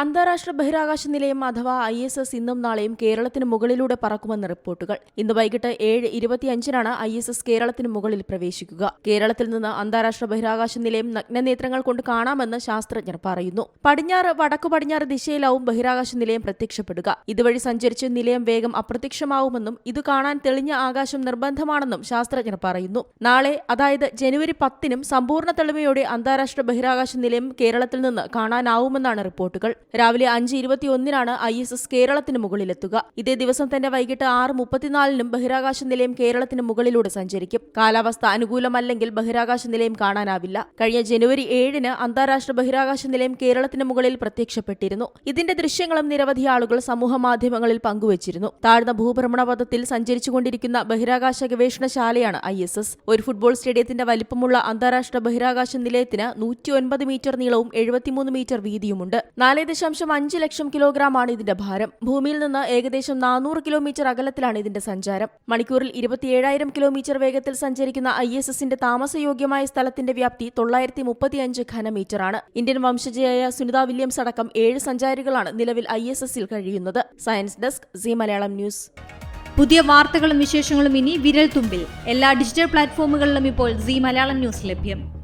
അന്താരാഷ്ട്ര ബഹിരാകാശ നിലയം അഥവാ ഐ എസ് എസ് ഇന്നും നാളെയും കേരളത്തിന് മുകളിലൂടെ പറക്കുമെന്ന് റിപ്പോർട്ടുകൾ. ഇന്ന് വൈകിട്ട് ഏഴ് ഇരുപത്തിയഞ്ചിനാണ് ഐ എസ് എസ് കേരളത്തിന് മുകളിൽ പ്രവേശിക്കുക. കേരളത്തിൽ നിന്ന് അന്താരാഷ്ട്ര ബഹിരാകാശ നിലയം നഗ്നനേത്രങ്ങൾ കൊണ്ട് കാണാമെന്ന് ശാസ്ത്രജ്ഞർ പറയുന്നു. പടിഞ്ഞാറ് വടക്കു പടിഞ്ഞാറ് ദിശയിലാവും ബഹിരാകാശ നിലയം പ്രത്യക്ഷപ്പെടുക. ഇതുവഴി സഞ്ചരിച്ച് നിലയം വേഗം അപ്രത്യക്ഷമാവുമെന്നും ഇത് കാണാൻ തെളിഞ്ഞ ആകാശം നിർബന്ധമാണെന്നും ശാസ്ത്രജ്ഞർ പറയുന്നു. നാളെ അതായത് ജനുവരി പത്തിനും സമ്പൂർണ തെളിമയോടെ അന്താരാഷ്ട്ര ബഹിരാകാശ നിലയം കേരളത്തിൽ നിന്ന് കാണാനാവുമെന്നാണ് റിപ്പോർട്ടുകൾ. രാവിലെ അഞ്ച് ഇരുപത്തിയൊന്നിനാണ് ഐ എസ് എസ് കേരളത്തിന് മുകളിലെത്തുക. ഇതേ ദിവസം തന്നെ വൈകിട്ട് ആറ് മുപ്പത്തിനാലിനും ബഹിരാകാശ നിലയം കേരളത്തിന് മുകളിലൂടെ സഞ്ചരിക്കും. കാലാവസ്ഥ അനുകൂലമല്ലെങ്കിൽ ബഹിരാകാശ നിലയം കാണാനാവില്ല. കഴിഞ്ഞ ജനുവരി ഏഴിന് അന്താരാഷ്ട്ര ബഹിരാകാശ നിലയം കേരളത്തിന് മുകളിൽ പ്രത്യക്ഷപ്പെട്ടിരുന്നു. ഇതിന്റെ ദൃശ്യങ്ങളും നിരവധി ആളുകൾ സമൂഹ മാധ്യമങ്ങളിൽ പങ്കുവച്ചിരുന്നു. താഴ്ന്ന ഭൂഭ്രമണപഥത്തിൽ സഞ്ചരിച്ചുകൊണ്ടിരിക്കുന്ന ബഹിരാകാശ ഗവേഷണശാലയാണ് ഐ എസ് എസ്. ഒരു ഫുട്ബോൾ സ്റ്റേഡിയത്തിന്റെ വലിപ്പമുള്ള അന്താരാഷ്ട്ര ബഹിരാകാശ നിലയത്തിന് നൂറ്റി ഒൻപത് മീറ്റർ നീളവും എഴുപത്തിമൂന്ന് മീറ്റർ വീതിയുമുണ്ട്. നാല് ദശാംശം അഞ്ച് ലക്ഷം കിലോഗ്രാമാണ് ഇതിന്റെ ഭാരം. ഭൂമിയിൽ നിന്ന് ഏകദേശം നാനൂറ് കിലോമീറ്റർ അകലത്തിലാണ് ഇതിന്റെ സഞ്ചാരം. മണിക്കൂറിൽ ഇരുപത്തിയേഴായിരം കിലോമീറ്റർ വേഗത്തിൽ സഞ്ചരിക്കുന്ന ഐ എസ് എസിന്റെ താമസയോഗ്യമായ സ്ഥലത്തിന്റെ വ്യാപ്തി തൊള്ളായിരത്തി മുപ്പത്തിയഞ്ച് ഘനമീറ്ററാണ്. ഇന്ത്യൻ വംശജയായ സുനിത വില്യംസ് അടക്കം ഏഴ് സഞ്ചാരികളാണ് നിലവിൽ ഐ എസ് എസിൽ കഴിയുന്നത്. Science desk C Malayalam news. പുതിയ വാർത്തകളും വിശേഷങ്ങളും ഇനി വിരൽ തുമ്പിൽ. എല്ലാ ഡിജിറ്റൽ പ്ലാറ്റ്ഫോമുകളിലും ഇപ്പോൾ സി മലയാളം ന്യൂസ് ലഭ്യം.